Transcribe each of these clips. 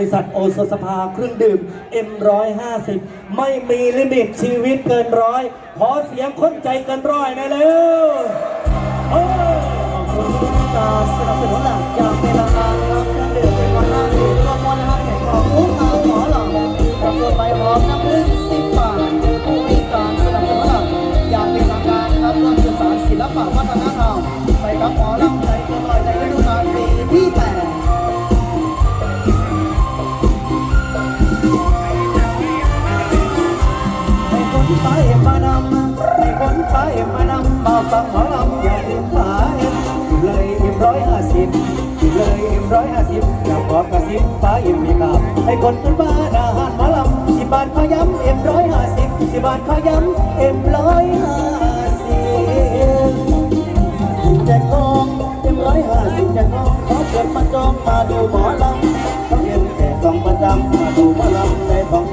บริษัทโอสถสภาเครื่องดื่ม M150 ไม่มีลิมิตชีวิตเกินร้อย ขอเสียงคนใจเกินร้อยนะเร็วโอ้คุณตาสนับสนุนหลักจากเป็นลากาครับเครื่องดื่มเป็นวันล่าสุดรวมมวลนะครับแข่งของผู้ ให้คนไปมานำให้คนไปมานำมาฟังหมอลำอย่าลืมฝาเอ็มอยู่เลยเอ็มร้อยห้าสิบอยู่เลยเอ็มร้อยห้าสิบอย่าบอกกระซิบฟ้าเอ็มมีกาบให้คนขึ้นบ้านอาหารหมอลำสิบบาทขอย้ำเอ็มร้อยห้าสิบสิบบาทขอย้ำเอ็มร้อยห้าสิบแจกทองเต็มร้อยห้าสิบแจกทองขอเชิญมาจองมาดูหมอลำต้องเห็นแต่สองประจำมาดูหมอลำในสอง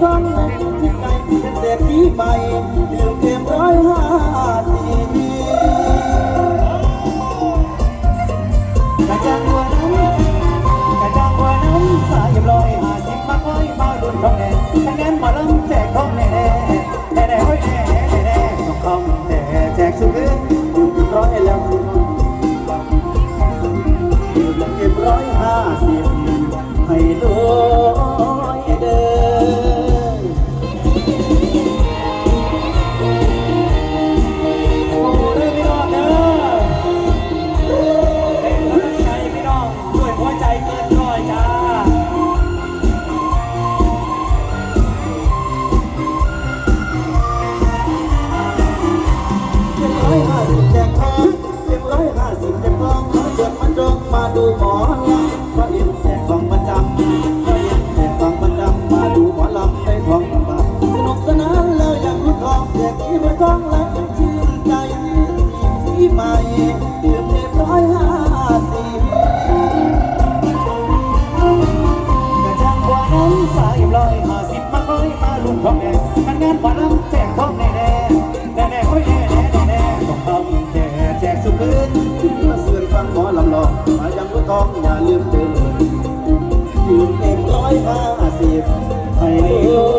ษฐีเป็นทองที่ใจเป็นเศรษฐีใหม่ดื่มเดือ ใ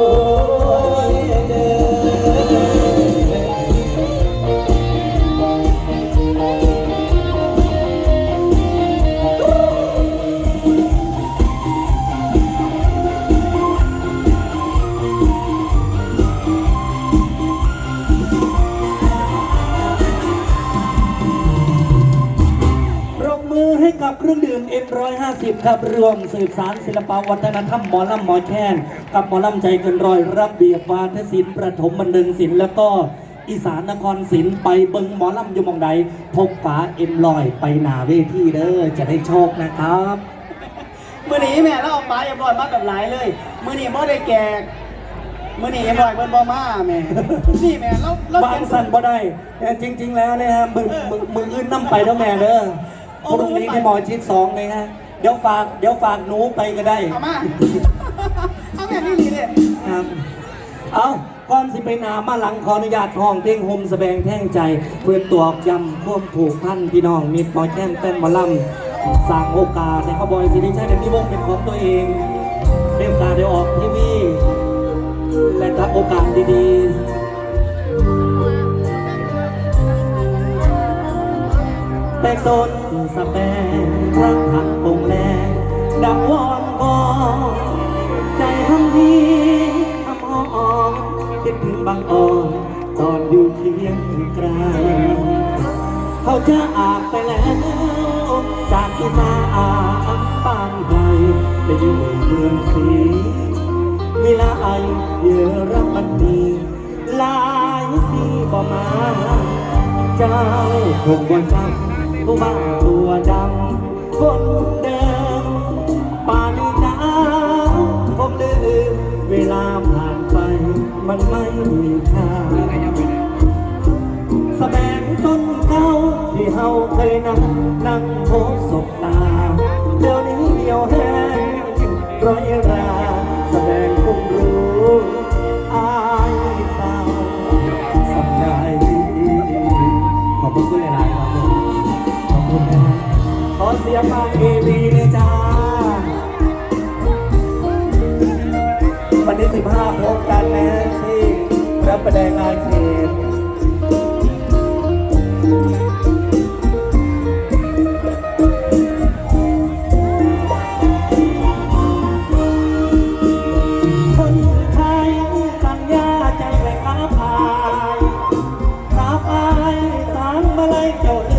รื่องดื่ม M150 ครับรวมสืบสารศิลปวัฒนธรรมหมอลำหมอแคนกับหมอลำใจเกินร้อยระเบียบวาทศิลป์ประถมบันเทิงศิลป์แล้วก็อีสานนครศิลป์ไปเบิงหมอลำอยู่หมองใดพบฝาเอ็มลอยไปหนาเวทีเด้อจะได้โชคนะครับมื่อนี้แม่เราเอาปลาเอ็มรอยมาแบบหลายเลยมื่อนี้บ่ได้แกกมื่อนี้เอ็มรอยเบิ่นบ่มาแม่นี่แม่เราเราบางสันบ่ได้แต่จริง ๆ แล้วเนะฮะมือมือมืออื่นน้ำไปแล้วแม่เด้อ พรุ่งนี้ที่หมอชิดสองเลยฮะ เดี๋ยวฝากเดี๋ยวฝากหนูไปก็ได้ เอามาเอาแม่นี่นี่เลยครับเอาก่อนสิไปนามาหลังขออนุญาตห้องเพลงโฮมแสดงแท่งใจเพื่อตัวอยำควบผูกพันพี่น้องมีปอแช่มเต้นหมาล่ำสร้างโอกาสในขบอยสิริชัยในที่วงเป็นของตัวเองได้โอกาสได้ออกทีวีและรับโอกาสดีๆแต่ต้น สะแปงรักหักปงแรงดังวอนวอนใจทำดีทำอ่อนคิดถึงบางอ่อนตอนอยู่เคียงไกลเขาจะอาบไปแล้ว จากอีสานบ้านไกลไปอยู่เมืองศรีเวลาไอเยอรมันดีหลายปีบ่มา เจ้าคงบ่จำ ผู้บ้าตัวดำคนเดิมป่านนี้จ้าผมลืมเวลาผ่านไป มันไม่มีค่าแสดงต้นเก่าที่เฮาเคยนั่งนั่งโพสศบตาเดี๋ยวนี้เดียวแห้งรอยราแสดงคงรู้อายสาวสำใจขอบคุณหลาย จะฟังเอพีเลยจ้า วันที่ 15 พบกันนะฮะที่รับประแดงงานเขตเจ้า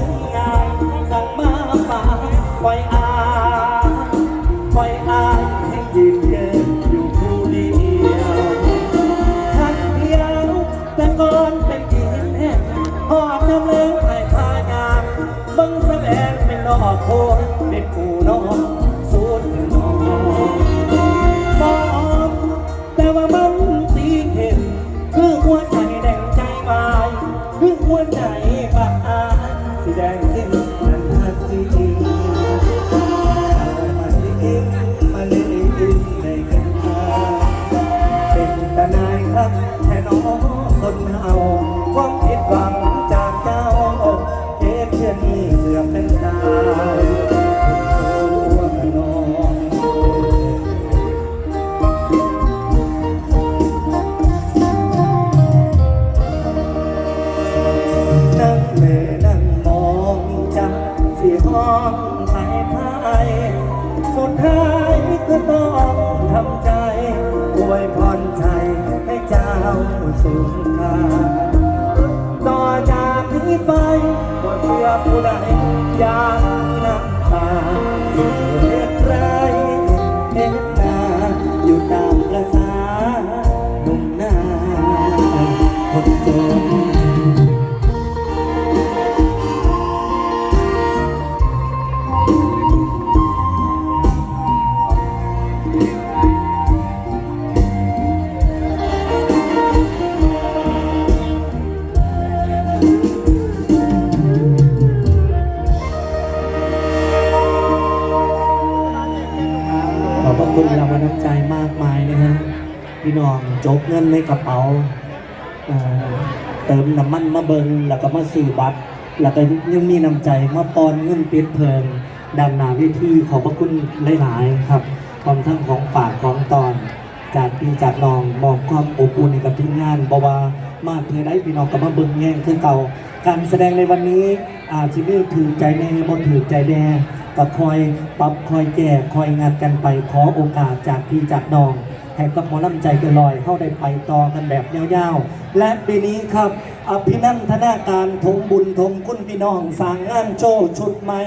โคนเป็ดปูน้องสูดนองมองแต่ว่ามันสีเข็มคือหัวใจแดงใจวายคือหัวใจบาอายสีแดงขึ้น ท้องสายพายสุดท้ายก็ต้องทำใจอวยพรใจให้เจ้าสุขคาต่อจากนี้ไปก็เชื่อผู้ใดอยากน้ำ พระคุณรางวัลน้ำใจมากมายนะฮะพี่น้องจกเงินในกระเป๋าเติมน้ำมันมาเบิงแล้วก็มาซื้อบัตรแล้วก็ยังมีน้ำใจมาปอนเงินเปียเพลิงด้านหน้าเวทีขอบพระคุณหลายๆครับพร้อมทั้งของฝากของตอนจากพี่จากน้องมองความอบอุ่นกับทีมงานบว่ามาเพื่อได้พี่น้องกับมาเบิ่งแย่งขึ้นเก่าการแสดงในวันนี้อาจจะไม่ถือใจแน่บนถือใจแน่ ก็คอยปรับคอยแก่คอยงานกันไปขอโอกาสจากพี่จากน้องแห่กับหมอลำใจกันลอยเข้าได้ไปต่อกันแบบยาวๆ และปีนี้ครับอภินันทนาการทงบุญทงคุณพี่น้องสางงานโชว์ชุดใหม่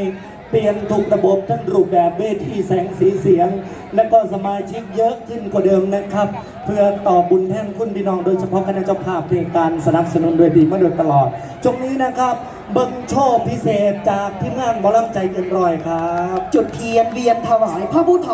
เปลี่ยนถูกระบบทั้งรูปแบบเวทีแสงสีเสียง และก็สมาชิกเยอะขึ้นกว่าเดิมนะครับ เพื่อต่อบุญแทนคุณพี่น้องโดยเฉพาะคณะเจ้าภาพเพลงการสนับสนุนโดยดีมาโดยตลอดจงนี้นะครับเบิ้งโชว์พิเศษจากทีมงานบอลำใจเกินร้อยครับ จุดเทียนเวียนถวายพระพุทธ